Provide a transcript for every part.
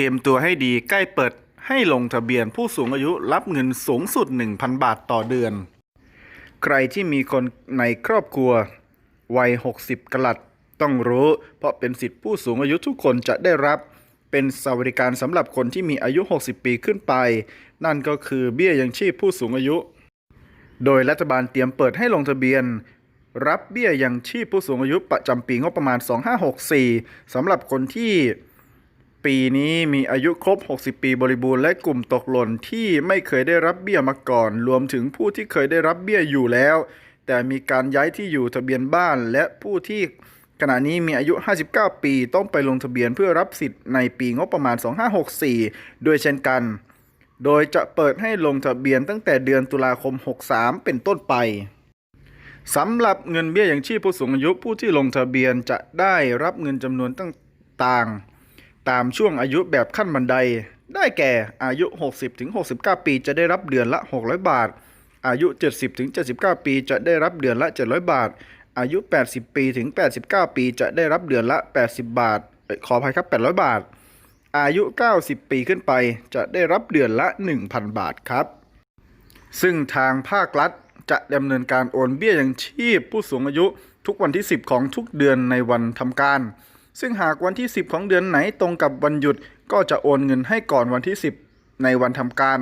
เตรียมตัวให้ดีใกล้เปิดให้ลงทะเบียนผู้สูงอายุรับเงินสูงสุด 1,000 บาทต่อเดือน ใครที่มีคนในครอบครัว วัย 60 กลัดต้องรู้ เพราะเป็นสิทธิผู้สูงอายุทุกคนจะได้รับ เป็นสวัสดิการสำหรับคนที่มีอายุ 60 ปีขึ้นไป นั่นก็คือเบี้ยยังชีพผู้สูงอายุ โดยรัฐบาลเตรียมเปิดให้ลงทะเบียน รับเบี้ยยังชีพผู้สูงอายุประจำปีงบประมาณ 2564สำหรับคนที่ ปีนี้มีอายุครบ 60 ปีบริบูรณ์และกลุ่มตกหล่นที่ไม่เคยได้รับเบี้ยมาก่อน รวมถึงผู้ที่เคยได้รับเบี้ยอยู่แล้ว แต่มีการย้ายที่อยู่ทะเบียนบ้าน และผู้ที่ขณะนี้มีอายุ 59 ปีต้องไปลงทะเบียนเพื่อรับสิทธิ์ในปีงบประมาณ 2564 ด้วยเช่นกัน โดยจะเปิดให้ลงทะเบียนตั้งแต่เดือนตุลาคม 63 เป็นต้นไปสำหรับเงินเบี้ยอย่างชีพผู้สูงอายุผู้ที่ลงทะเบียนจะได้รับเงินจำนวนต่างๆ ตามช่วงอายุแบบขั้นบันได ได้แก่อายุ 60-69 ปีจะได้รับเดือนละ 600 บาท อายุ 70-79 ปีจะได้รับเดือนละ 700 บาท อายุ 80 ปีถึง 89 ปีจะได้รับเดือนละ 80 บาทขออภัยครับ 800 บาท อายุ 90 ปีขึ้นไป จะได้รับเดือนละ 1,000 บาทครับ ซึ่งทางภาครัฐจะดำเนินการโอนเบี้ยยังชีพผู้สูงอายุทุกวันที่ 10 ของทุกเดือนในวันทำการ ซึ่งหากวันที่ 10 ของเดือนไหนตรงกับวันหยุดก็จะโอนเงินให้ก่อนวันที่ 10 ในวันทำการ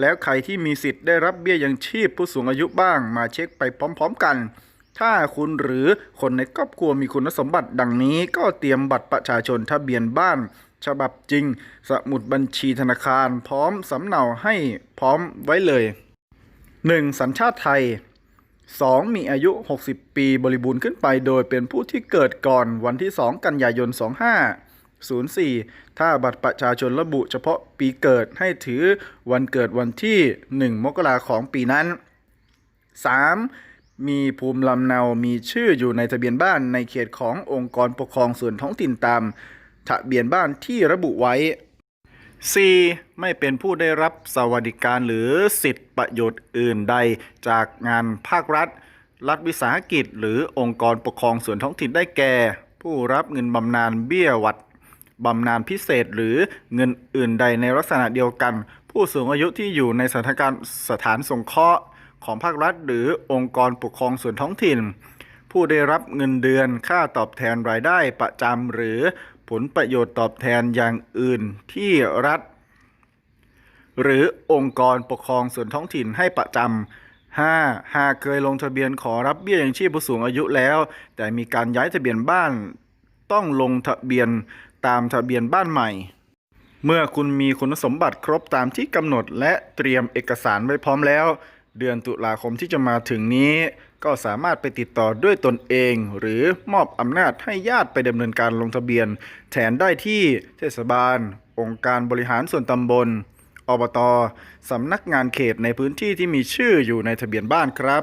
แล้วใครที่มีสิทธิ์ได้รับเบี้ยยังชีพผู้สูงอายุบ้างมาเช็คไปพร้อม ๆ กัน ถ้าคุณหรือคนในครอบครัวมีคุณสมบัติดังนี้ ก็เตรียมบัตรประชาชนทะเบียนบ้าน ฉบับจริง สมุดบัญชีธนาคาร พร้อมสำเนาให้พร้อมไว้เลย 1. สัญชาติไทย 2. มีอายุ 60 ปีบริบูรณ์ขึ้นไป โดยเป็นผู้ที่เกิดก่อนวันที่ 2 กันยายน 2504 ถ้าบัตรประชาชนระบุเฉพาะปีเกิดให้ถือวันเกิดวันที่ 1 มกราของปีนั้น 3. มีภูมิลำเนา มีชื่ออยู่ในทะเบียนบ้านในเขตขององค์กรปกครองส่วนท้องถิ่นตาม ทะเบียนบ้านที่ระบุไว้ 4. ไม่เป็นผู้ได้รับสวัสดิการหรือสิทธิประโยชน์อื่นใด จากงานภาครัฐ รัฐวิสาหกิจ หรือองค์กรปกครองส่วนท้องถิ่นได้แก่ ผู้รับเงินบำนาญเบี้ยวัดบำนาญพิเศษหรือเงินอื่นใดในลักษณะเดียวกัน ผู้สูงอายุที่อยู่ในสถานการณ์สถานสงเคราะห์ของภาครัฐ หรือองค์กรปกครองส่วนท้องถิ่น ผู้ได้รับเงินเดือนค่าตอบแทนรายได้ประจำหรือ ผลประโยชน์ตอบแทนอย่างอื่นที่รัฐ หรือองค์กรปกครองส่วนท้องถิ่นให้ประจำ 5. หากเคยลงทะเบียนขอรับเบี้ยยังชีพผู้สูงอายุแล้ว แต่มีการย้ายทะเบียนบ้าน ต้องลงทะเบียนตามทะเบียนบ้านใหม่ เมื่อคุณมีคุณสมบัติครบตามที่กำหนดและเตรียมเอกสารไว้พร้อมแล้ว เดือนตุลาคมที่จะมาถึงนี้ ก็สามารถไปติดต่อด้วยตนเอง หรือมอบอำนาจให้ญาติไปดำเนินการลงทะเบียน แทนได้ที่เทศบาล องค์การบริหารส่วนตำบลอบตสำนักงานเขตในพื้นที่ที่มีชื่ออยู่ในทะเบียนบ้านครับ